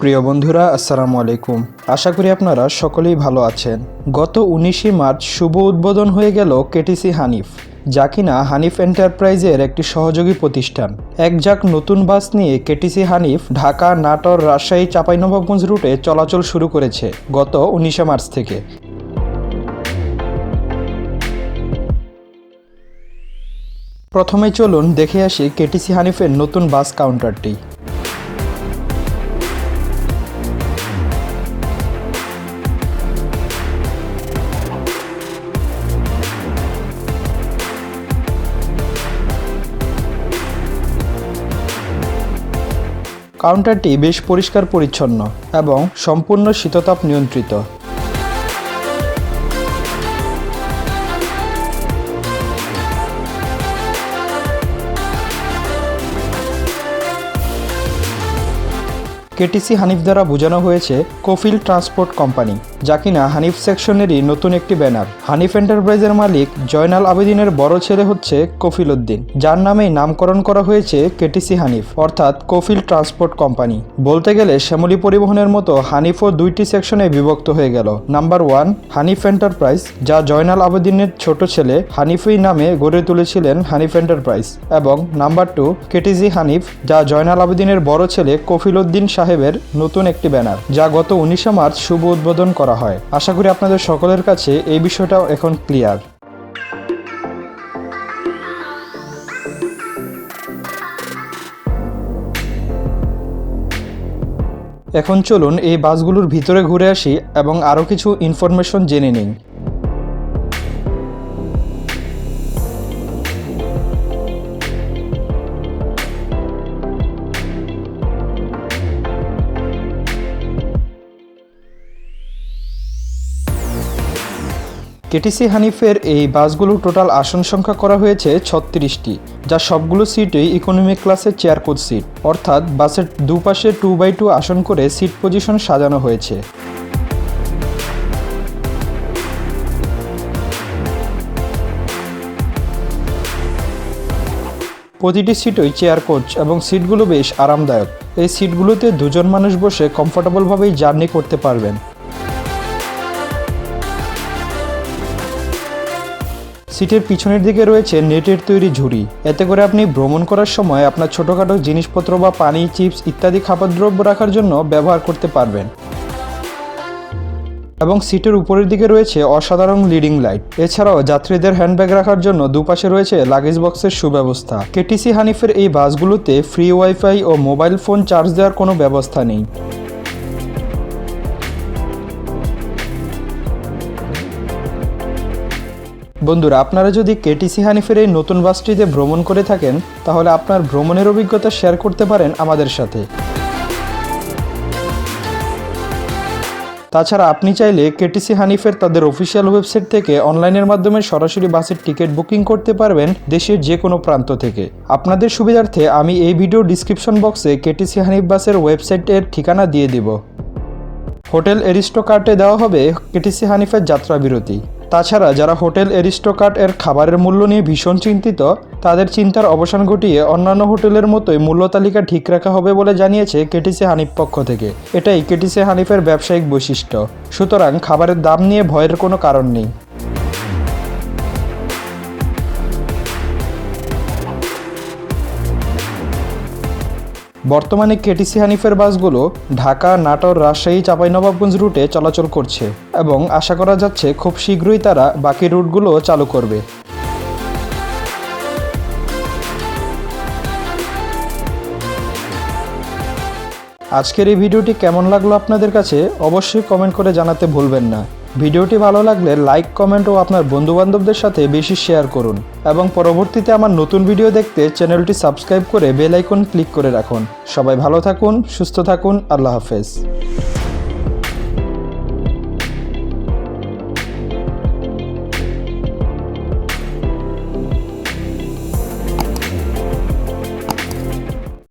প্রিয় বন্ধুরা, আসসালামু আলাইকুম। আশা করি আপনারা সকলেই ভালো আছেন। গত উনিশে মার্চ শুভ উদ্বোধন হয়ে গেল কেটিসি হানিফ, যা কিনা হানিফ এন্টারপ্রাইজের একটি সহযোগী প্রতিষ্ঠান। এক যাক নতুন বাস নিয়ে কেটিসি হানিফ ঢাকা, নাটোর, রাজশাহী, চাঁপাইনবাবগঞ্জ রুটে চলাচল শুরু করেছে গত উনিশে মার্চ থেকে। প্রথমে চলুন দেখে আসি কেটিসি হানিফের নতুন বাস কাউন্টারটি। কাউন্টারটি বেশ পরিষ্কার পরিচ্ছন্ন এবং সম্পূর্ণ শীততাপ নিয়ন্ত্রিত। কেটিসি হানিফ দ্বারা বোঝানো হয়েছে কফিল ট্রান্সপোর্ট কোম্পানি, যা কিনা হানিফ সেকশনেরই নতুন একটি ব্যানার। হানিফ এন্টারপ্রাইজের মালিক জয়নাল আবেদিনের বড় ছেলে হচ্ছে কফিল উদ্দিন, যার নামেই নামকরণ করা হয়েছে কেটিসি হানিফ, অর্থাৎ কফিল ট্রান্সপোর্ট কোম্পানি। বলতে গেলে শ্যামলী পরিবহনের মতো হানিফও দুইটি সেকশনে বিভক্ত হয়ে গেল। নাম্বার ওয়ান, হানিফ এন্টারপ্রাইজ, যা জয়নাল আবেদিনের ছোট ছেলে হানিফই নামে গড়ে তুলেছিলেন হানিফ এন্টারপ্রাইজ। এবং নাম্বার টু, কেটিসি হানিফ, যা জয়নাল আবেদিনের বড় ছেলে কফিল উদ্দিন সাহেবের নতুন একটি ব্যানার, যা গত উনিশে মার্চ শুভ উদ্বোধন করা হয়। আশা করি আপনাদের সকলের কাছে এই বিষয়টাও এখন ক্লিয়ার। এখন চলুন এই বাসগুলোর ভিতরে ঘুরে আসি এবং আরও কিছু ইনফরমেশন জেনে নিই। কেটিসি হানিফের এই বাসগুলোর টোটাল আসন সংখ্যা করা হয়েছে ছত্রিশটি, যা সবগুলো সিটই ইকোনমি ক্লাসের চেয়ার কোচ সিট অর্থাৎ বাসের দুপাশে টু বাই টু আসন করে সিট পজিশন সাজানো হয়েছে। প্রতিটি সিটই চেয়ার কোচ এবং সিটগুলো বেশ আরামদায়ক। এই সিটগুলোতে দুজন মানুষ বসে কমফোর্টেবলভাবেই জার্নি করতে পারবেন। সিটের পিছনের দিকে রয়েছে নেটের তৈরি ঝুড়ি। এতে করে আপনি ভ্রমণ করার সময় আপনার ছোটোখাটো জিনিসপত্র বা পানি, চিপস ইত্যাদি খাবারদ্রব্য রাখার জন্য ব্যবহার করতে পারবেন। এবং সিটের উপরের দিকে রয়েছে অসাধারণ লিডিং লাইট। এছাড়াও যাত্রীদের হ্যান্ডব্যাগ রাখার জন্য দুপাশে রয়েছে লাগেজ বক্সের সুব্যবস্থা। কেটিসি হানিফের এই বাসগুলোতে ফ্রি ওয়াইফাই ও মোবাইল ফোন চার্জ দেওয়ার কোনো ব্যবস্থা নেই। বন্ধুরা, আপনারা যদি কেটিসি হানিফের এই নতুন বাসটিতে ভ্রমণ করে থাকেন, তাহলে আপনার ভ্রমণের অভিজ্ঞতা শেয়ার করতে পারেন আমাদের সাথে। তাছাড়া আপনি চাইলে কেটিসি হানিফের তাদের অফিসিয়াল ওয়েবসাইট থেকে অনলাইনের মাধ্যমে সরাসরি বাসের টিকিট বুকিং করতে পারবেন দেশের যে কোনো প্রান্ত থেকে। আপনাদের সুবিধার্থে আমি এই ভিডিও ডিসক্রিপশন বক্সে কেটিসি হানিফ বাসের ওয়েবসাইটের ঠিকানা দিয়ে দিব। হোটেল এরিস্টো কার্টে দেওয়া হবে কেটিসি হানিফের যাত্রা বিরতি তাছাড়া যারা হোটেল এরিস্টোকাট এর খাবারের মূল্য নিয়ে ভীষণ চিন্তিত, তাদের চিন্তার অবসান ঘটিয়ে অন্যান্য হোটেলের মতোই মূল্য তালিকা ঠিক রাখা হবে বলে জানিয়েছে কেটিসি হানিফ পক্ষ থেকে। এটাই কেটিসি হানিফের ব্যবসায়িক বৈশিষ্ট্য। সুতরাং খাবারের দাম নিয়ে ভয়ের কোনো কারণ নেই। বর্তমানে কেটিসি হানিফের বাসগুলো ঢাকা, নাটোর, রাজশাহী, চাঁপাইনবাবগঞ্জ রুটে চলাচল করছে এবং আশা করা যাচ্ছে খুব শীঘ্রই তারা বাকি রুটগুলো চালু করবে। আজকের এই ভিডিওটি কেমন লাগল আপনাদের কাছে অবশ্যই কমেন্ট করে জানাতে ভুলবেন না। ভিডিওটি ভালো লাগলে লাইক, কমেন্ট ও আপনার বন্ধুবান্ধবদের সাথে বেশি শেয়ার করুন। এবং পরবর্তীতে আমার নতুন ভিডিও দেখতে চ্যানেলটি সাবস্ক্রাইব করে বেল আইকন ক্লিক করে রাখুন। সবাই ভালো থাকুন, সুস্থ থাকুন, আল্লাহ হাফেজ।